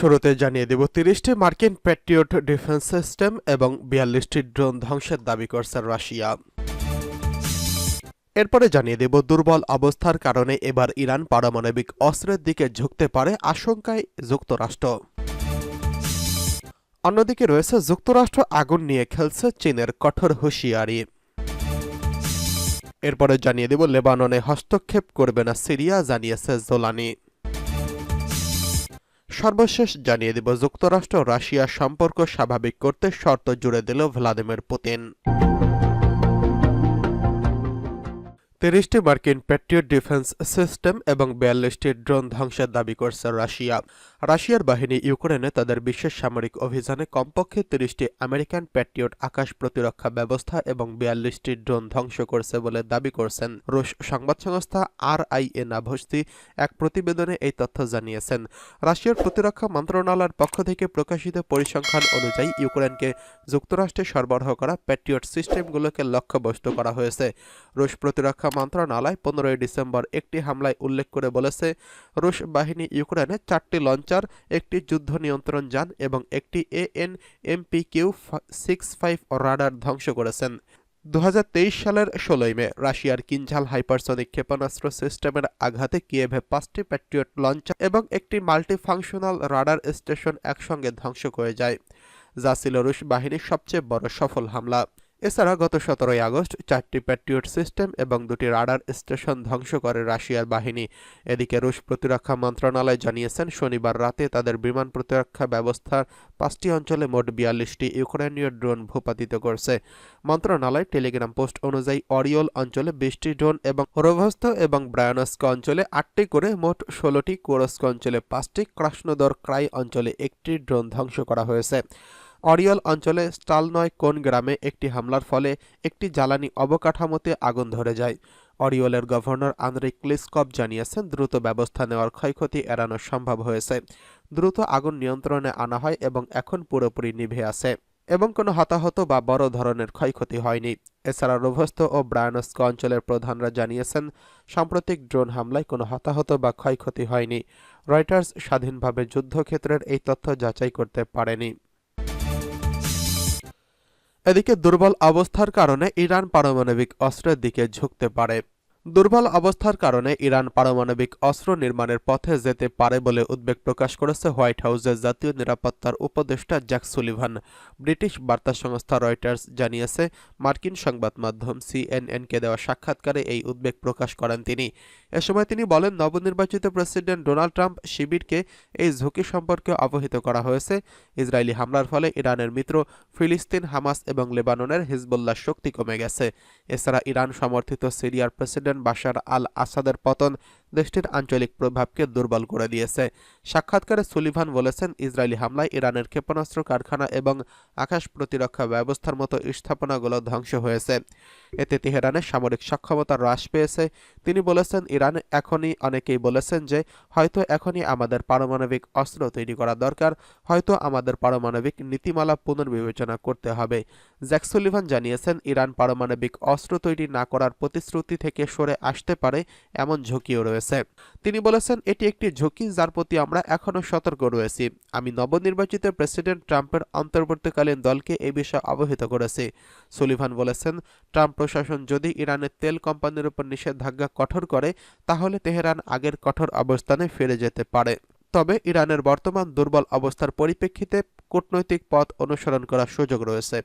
শুরুতে জানিয়ে দেব, তিরিশটি মার্কিন প্যাট্রিয়ট ডিফেন্স সিস্টেম এবং বিয়াল্লিশটি ড্রোন ধ্বংসের দাবি করছে রাশিয়া। এরপরে জানিয়ে দেব, দুর্বল অবস্থার কারণে এবার ইরান পারমাণবিক অস্ত্রের দিকে ঝুঁকতে পারে আশঙ্কায় যুক্তরাষ্ট্র। অন্যদিকে রয়েছে, যুক্তরাষ্ট্র আগুন নিয়ে খেলছে চীনের কঠোর হুঁশিয়ারি। এরপরে জানিয়ে দেব, লেবাননে হস্তক্ষেপ করবে না সিরিয়া, জানিয়েছে জোলানি সর্বশেষ জানিয়ে দেব যুক্তরাষ্ট্র রাশিয়ার সম্পর্ক স্বাভাবিক করতে শর্ত জুড়ে দিল ভ্লাদিমির পুতিন। তিরিশটি মার্কিন প্যাট্রিয়ট ডিফেন্স সিস্টেম এবং বিয়াল্লিশটি ড্রোন ধ্বংসের দাবি করছে রাশিয়া। রাশিয়ার বাহিনী ইউক্রেনে তাদের বিশেষ সামরিক অভিযানে কমপক্ষে তিরিশটি আমেরিকান প্যাট্রিয়ট আকাশ প্রতিরক্ষা ব্যবস্থা এবং বিয়াল্লিশটি ড্রোন ধ্বংস করছে বলে দাবি করছেন। রুশ সংবাদ সংস্থা আর আই এ নাভস্তি এক প্রতিবেদনে এই তথ্য জানিয়েছেন। রাশিয়ার প্রতিরক্ষা মন্ত্রণালয়ের পক্ষ থেকে প্রকাশিত পরিসংখ্যান অনুযায়ী ইউক্রেনকে যুক্তরাষ্ট্রে সরবরাহ করা প্যাট্রিয়ট সিস্টেমগুলোকে লক্ষ্যবস্তু করা হয়েছে। রুশ প্রতিরক্ষা মন্ত্রণালয় পনেরোই ডিসেম্বর একটি হামলায় উল্লেখ করে বলেছে, রুশ বাহিনী ইউক্রেনে চারটি লঞ্চার, একটি যুদ্ধ নিয়ন্ত্রণ যান এবং একটি A N M P Q six five radar ধ্বংস করেছেন। দু সালের ষোলোই মে, রাশিয়ার কিনঝাল হাইপারসনিক ক্ষেপণাস্ত্র সিস্টেমের আঘাতে কিয়েভে পাঁচটি প্যাট্রিয়ট লঞ্চার এবং একটি মাল্টিফাংশনাল রাডার স্টেশন একসঙ্গে ধ্বংস হয়ে যায়, যা ছিল রুশ বাহিনীর সবচেয়ে বড় সফল হামলা। এছাড়া গত সতেরোই আগস্ট চারটি প্যাট্রিয়ট সিস্টেম এবং দুটি রাডার স্টেশন ধ্বংস করে রাশিয়ার বাহিনী। এদিকে রুশ প্রতিরক্ষা মন্ত্রণালয় জানিয়েছেন, শনিবার রাতে তাদের বিমান প্রতিরক্ষা ব্যবস্থার পাঁচটি অঞ্চলে মোট বিয়াল্লিশটি ইউক্রেনীয় ড্রোন ভূপাতিত করছে। মন্ত্রণালয় টেলিগ্রাম পোস্ট অনুযায়ী অরিওল অঞ্চলে বিশটি ড্রোন এবং রোভস্ত এবং ব্রায়ানস্ক অঞ্চলে আটটি করে মোট ষোলোটি কোরস্ক অঞ্চলে পাঁচটি ক্রাসনোদর ক্রাই অঞ্চলে একটি ড্রোন ধ্বংস করা হয়েছে। অরিয়ল অঞ্চলে স্টালনয় কোন গ্রামে একটি হামলার ফলে একটি জ্বালানি অবকাঠামোতে আগুন ধরে যায়। অরিওলের গভর্নর আন্দ্রে ক্লিসকপ জানিয়েছেন, দ্রুত ব্যবস্থা নেওয়ার ক্ষয়ক্ষতি এড়ানো সম্ভব হয়েছে। দ্রুত আগুন নিয়ন্ত্রণে আনা হয় এবং এখন পুরোপুরি নিভে আছে এবং কোনো হতাহত বা বড় ধরনের ক্ষয়ক্ষতি হয়নি। এছাড়া রোভস্ত ও ব্রায়ানস্ক অঞ্চলের প্রধানরা জানিয়েছেন, সাম্প্রতিক ড্রোন হামলায় কোনো হতাহত বা ক্ষয়ক্ষতি হয়নি। রয়টার্স স্বাধীনভাবে যুদ্ধক্ষেত্রের এই তথ্য যাচাই করতে পারেনি। এদিকে দুর্বল অবস্থার কারণে ইরান পারমাণবিক অস্ত্রের দিকে ঝুঁকতে পারে। দুর্বল অবস্থার কারণে ইরান পারমাণবিক অস্ত্র নির্মাণের পথে যেতে পারে বলে উদ্বেগ প্রকাশ করেছে হোয়াইট হাউসের জাতীয় নিরাপত্তার উপদেষ্টা জ্যাক সুলিভান। ব্রিটিশ বার্তা সংস্থা রয়টার্স জানিয়েছে, মার্কিন সংবাদ মাধ্যম সিএনএনকে দেওয়া সাক্ষাৎকারে এই উদ্বেগ প্রকাশ করেন তিনি। এ সময় তিনি বলেন, নবনির্বাচিত প্রেসিডেন্ট ডোনাল্ড ট্রাম্প শিবিরকে এই ঝুঁকি সম্পর্কে অবহিত করা হয়েছে। ইসরায়েলি হামলার ফলে ইরানের মিত্র ফিলিস্তিন, হামাস এবং লেবাননের হিজবুল্লাহ শক্তি কমে গেছে। এছাড়া ইরান সমর্থিত সিরিয়ার প্রেসিডেন্ট বাশার আল আসাদের পতন দেশটির আঞ্চলিক প্রভাবকে দুর্বল করে দিয়েছে। সাক্ষাৎকারে সুলিভান বলেছেন, ইসরায়েলি হামলায় ইরানের ক্ষেপণাস্ত্র কারখানা এবং আকাশ প্রতিরক্ষা ব্যবস্থার মতো স্থাপনাগুলো ধ্বংস হয়েছে। এতে তেহরানের সামরিক সক্ষমতা হ্রাস পেয়েছে। তিনি বলেছেন, ইরান এখনই অনেকেই বলেছেন যে, হয়তো এখনই আমাদের পারমাণবিক অস্ত্র তৈরি করা দরকার, হয়তো আমাদের পারমাণবিক নীতিমালা পুনর্বিবেচনা করতে হবে। জ্যাক সুলিভান জানিয়েছেন, ইরান পারমাণবিক অস্ত্র তৈরি না করার প্রতিশ্রুতি থেকে সরে আসতে পারে এমন ঝুঁকিও রয়েছে। তিনি বলেছেন, এটি একটি ঝুঁকি যার প্রতি আমরা এখনও সতর্ক রয়েছি। আমি নবনির্বাচিত প্রেসিডেন্ট ট্রাম্পের অন্তর্বর্তীকালীন দলকে এই বিষয়ে অবহিত করেছি। সুলিভান বলেছেন, ট্রাম্প প্রশাসন যদি ইরানের তেল কোম্পানির উপর নিষেধাজ্ঞা কঠোর করে, তাহলে তেহরান আগের কঠোর অবস্থানে ফিরে যেতে পারে। তবে ইরানের বর্তমান দুর্বল অবস্থার পরিপ্রেক্ষিতে কূটনৈতিক পথ অনুসরণ করার সুযোগ রয়েছে।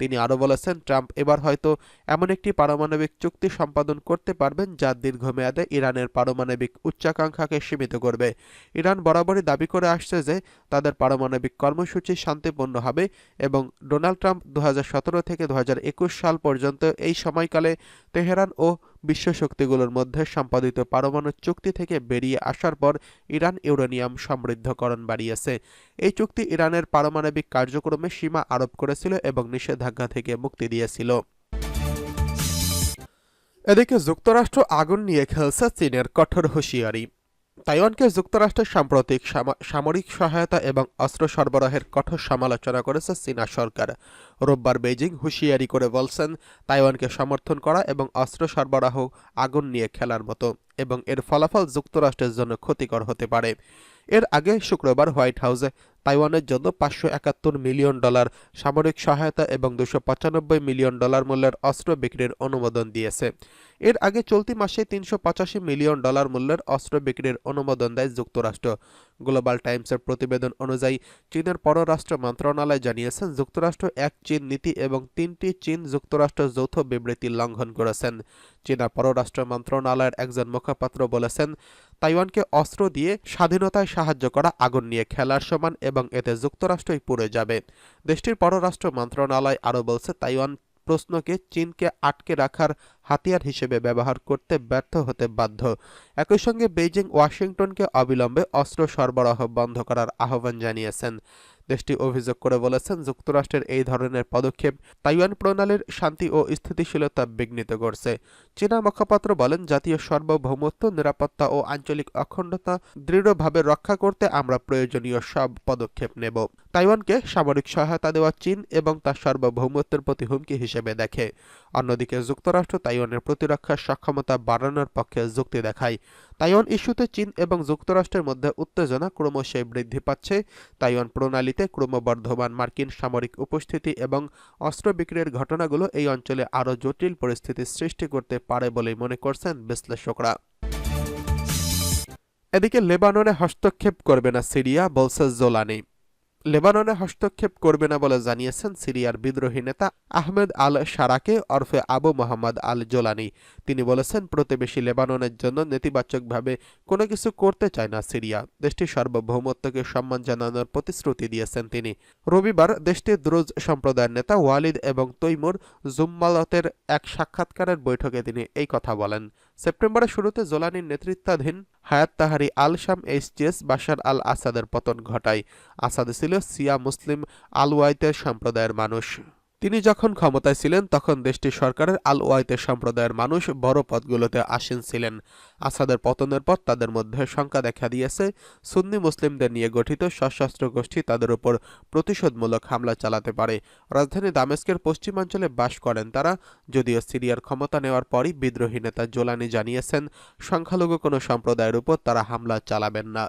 তিনি আরও বলেছেন, ট্রাম্প এবার হয়তো এমন একটি পারমাণবিক চুক্তি সম্পাদন করতে পারবেন যা দীর্ঘমেয়াদে ইরানের পারমাণবিক উচ্চাকাঙ্ক্ষাকে সীমিত করবে। ইরান বরাবরই দাবি করে আসছে যে তাদের পারমাণবিক কর্মসূচি শান্তিপূর্ণ হবে এবং ডোনাল্ড ট্রাম্প দু হাজার সতেরো থেকে দু হাজার একুশ সাল পর্যন্ত এই সময়কালে তেহরান ও বিশ্ব শক্তিগুলোর মধ্যে সম্পাদিত পারমাণু চুক্তি থেকে বেরিয়ে আসার পর ইরান ইউরেনিয়াম সমৃদ্ধকরণ বাড়িয়েছে। এই চুক্তি ইরানের পারমাণবিক কার্যক্রমে সীমা আরোপ করেছিল এবং নিষেধাজ্ঞা থেকে মুক্তি দিয়েছিল। এদিকে যুক্তরাষ্ট্র আগুন নিয়ে খেলছে চীনের কঠোর হুঁশিয়ারি। তাইওয়ানকে যুক্তরাষ্ট্রের সাম্প্রতিক সামরিক সহায়তা এবং অস্ত্র সরবরাহের কঠোর সমালোচনা করেছে চীনা সরকার। রোববার বেজিং হুঁশিয়ারি করে বলছেন, তাইওয়ানকে সমর্থন করা এবং অস্ত্র সরবরাহ আগুন নিয়ে খেলার মতো এবং এর ফলাফল যুক্তরাষ্ট্রের জন্য ক্ষতিকর হতে পারে। এর আগে শুক্রবার হোয়াইট হাউসে তাইওয়ানের জন্য পাঁচশো একাত্তর মিলিয়ন ডলার সামরিক সহায়তা এবং দুশো মিলিয়ন ডলার মূল্যের অস্ত্র বিক্রির অনুমোদন দিয়েছে। এর আগে চলতি মাসে তিনশো পঁচাশি মিলিয়ন ডলার মূল্যের অস্ত্র বিক্রির অনুমোদন দেয় যুক্তরাষ্ট্র। গ্লোবাল টাইমসের প্রতিবেদন অনুযায়ী, চীনের পররাষ্ট্র মন্ত্রণালয় জানিয়েছেন যুক্তরাষ্ট্র এক চীন নীতি এবং তিনটি চীন যুক্তরাষ্ট্র যৌথ বিবৃতি লঙ্ঘন করেছেন। চীনা পররাষ্ট্র মন্ত্রণালয়ের একজন মুখপাত্র বলেছেন, তাইওয়ানকে অস্ত্র দিয়ে স্বাধীনতায় সাহায্য করা আগুন নিয়ে খেলার সমান এবং এতে যুক্তরাষ্ট্রই পুড়ে যাবে। দেশটির পররাষ্ট্র মন্ত্রণালয় আরও বলছে, তাইওয়ান প্রশ্নকে চীনকে আটকে রাখার হাতিয়ার হিসেবে ব্যবহার করতে ব্যর্থ হতে বাধ্য। একই সঙ্গে বেইজিং ওয়াশিংটনকে অবিলম্বে অস্ত্র সরবরাহ বন্ধ করার আহ্বান জানিয়েছেন। দেশটি অভিযোগ করে বলেছেন, যুক্তরাষ্ট্রের এই ধরনের পদক্ষেপ তাইওয়ান প্রণালীর শান্তি ও স্থিতিশীলতা বিঘ্নিত করছে। চীনা মুখপাত্র বলেন, জাতীয় সার্বভৌমত্ব, নিরাপত্তা ও আঞ্চলিক অখণ্ডতা দৃঢ়ভাবে রক্ষা করতে আমরা প্রয়োজনীয় সব পদক্ষেপ নেব। তাইওয়ানকে সামরিক সহায়তা দেওয়া চীন এবং তার সার্বভৌমত্বের প্রতি হুমকি হিসেবে দেখে। অন্যদিকে যুক্তরাষ্ট্র তাইওয়ানের প্রতিরক্ষার সক্ষমতা বাড়ানোর পক্ষে যুক্তি দেখায়। তাইওয়ান ইস্যুতে চীন এবং যুক্তরাষ্ট্রের মধ্যে উত্তেজনা ক্রমশই বৃদ্ধি পাচ্ছে। তাইওয়ান প্রণালীতে ক্রমবর্ধমান মার্কিন সামরিক উপস্থিতি এবং অস্ত্র বিক্রির ঘটনাগুলো এই অঞ্চলে আরও জটিল পরিস্থিতি সৃষ্টি করতে পারে বলেই মনে করছেন বিশ্লেষকরা। এদিকে লেবাননে হস্তক্ষেপ করবে না সিরিয়া, বলছে জোলানি। লেবাননে হস্তক্ষেপ করবে না বলে জানিয়েছেন সিরিয়ার বিদ্রোহী নেতা আহমেদ আল সারাকে ওরফে আবু মোহাম্মদ আল জোলানি। তিনি বলেছেন, প্রতিবেশী লেবাননের জন্য নেতিবাচকভাবে কোনো কিছু করতে চায় না সিরিয়া। দেশটির সার্বভৌমত্বকে সম্মান জানানোর প্রতিশ্রুতি দিয়েছেন তিনি। রবিবার দেশটির দ্রুজ সম্প্রদায়ের নেতা ওয়ালিদ এবং তৈমুর জুম্মালতের এক সাক্ষাৎকারের বৈঠকে তিনি এই কথা বলেন। সেপ্টেম্বরের শুরুতে জোলানির নেতৃত্বাধীন হায়াত তাহারি আল শাম এইচটিএস বাশার আল আসাদের পতন ঘটায়। আসাদ ছিল সিয়া মুসলিম আল ওয়াইতের সম্প্রদায়ের মানুষ। তিনি যখন ক্ষমতায় ছিলেন, তখন দেশটির সরকারের আল ওয়াইতের সম্প্রদায়ের মানুষ বড় পদগুলোতে আসীন ছিলেন। আসাদের পতনের পর তাদের মধ্যে শঙ্কা দেখা দিয়েছে, সুন্নি মুসলিমদের নিয়ে গঠিত সশস্ত্র গোষ্ঠী তাদের উপর প্রতিশোধমূলক হামলা চালাতে পারে। রাজধানী দামেস্কের পশ্চিমাঞ্চলে বাস করেন তারা, যদিও সিরিয়ার ক্ষমতা নেওয়ার পরই বিদ্রোহী নেতা জোলানি জানিয়েছেন, সংখ্যালঘু কোনো সম্প্রদায়ের উপর তারা হামলা চালাবেন না।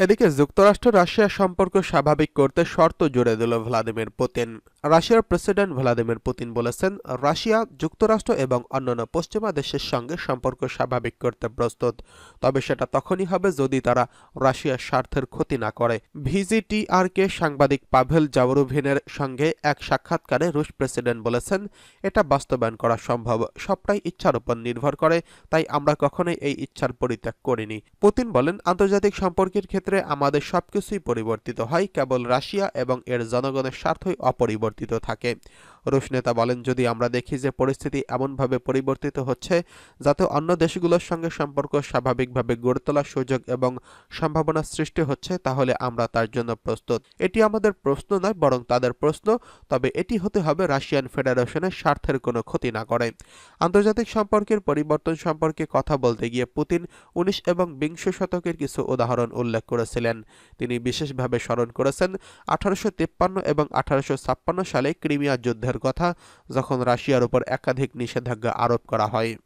এদিকে যুক্তরাষ্ট্র রাশিয়া সম্পর্ক স্বাভাবিক করতে শর্ত জুড়ে দিল ভ্লাদিমির পুতিন। রাশিয়ার প্রেসিডেন্ট ভ্লাদিমির পুতিন বলেছেন, রাশিয়া যুক্তরাষ্ট্র এবং অন্যান্য পশ্চিমা দেশের সঙ্গে সম্পর্ক স্বাভাবিক করতে প্রস্তুত। তবে সেটা তখনই হবে যদি তারা রাশিয়ার স্বার্থের ক্ষতি না করে। ভিজিটিআরকে সাংবাদিক পাভেল জাওরুভিনের সঙ্গে এক সাক্ষাৎকারে রুশ প্রেসিডেন্ট বলেছেন, এটা বাস্তবায়ন করা সম্ভব। সবটাই ইচ্ছার উপর নির্ভর করে, তাই আমরা কখনোই এই ইচ্ছার পরিত্যাগ করিনি। পুতিন বলেন, আন্তর্জাতিক সম্পর্কের ক্ষেত্রে আমাদের সবকিছুই পরিবর্তিত হয়। কেবল রাশিয়া এবং এর জনগণের স্বার্থই অপরিবর্তিত। থাকে। রুশ নেতা বলেন, যদি আমরা দেখি যে পরিস্থিতি এমনভাবে পরিবর্তিত হচ্ছে, যাতে অন্য দেশগুলোর সঙ্গে সম্পর্ক স্বাভাবিকভাবে গড়ে তোলার সুযোগ এবং সম্ভাবনা সৃষ্টি হচ্ছে, তাহলে আমরা তার জন্য প্রস্তুত। এটি আমাদের প্রশ্ন নয়, বরং তাদের প্রশ্ন, তবে এটি হতে হবে রাশিয়ান ফেডারেশনের স্বার্থের কোনো ক্ষতি না করে। আন্তর্জাতিক সম্পর্কের পরিবর্তন সম্পর্কে কথা বলতে গিয়ে পুতিন উনিশ এবং বিংশ শতকের কিছু উদাহরণ উল্লেখ করেছিলেন। তিনি বিশেষভাবে স্মরণ করেছেন, আঠারোশো তিপ্পান্ন এবং আঠারোশো ছাপ্পান্ন সালে ক্রিমিয়া যুদ্ধের কথা যখন রাশিয়ার উপর একাধিক নিষেধাজ্ঞা আরোপ করা হয়।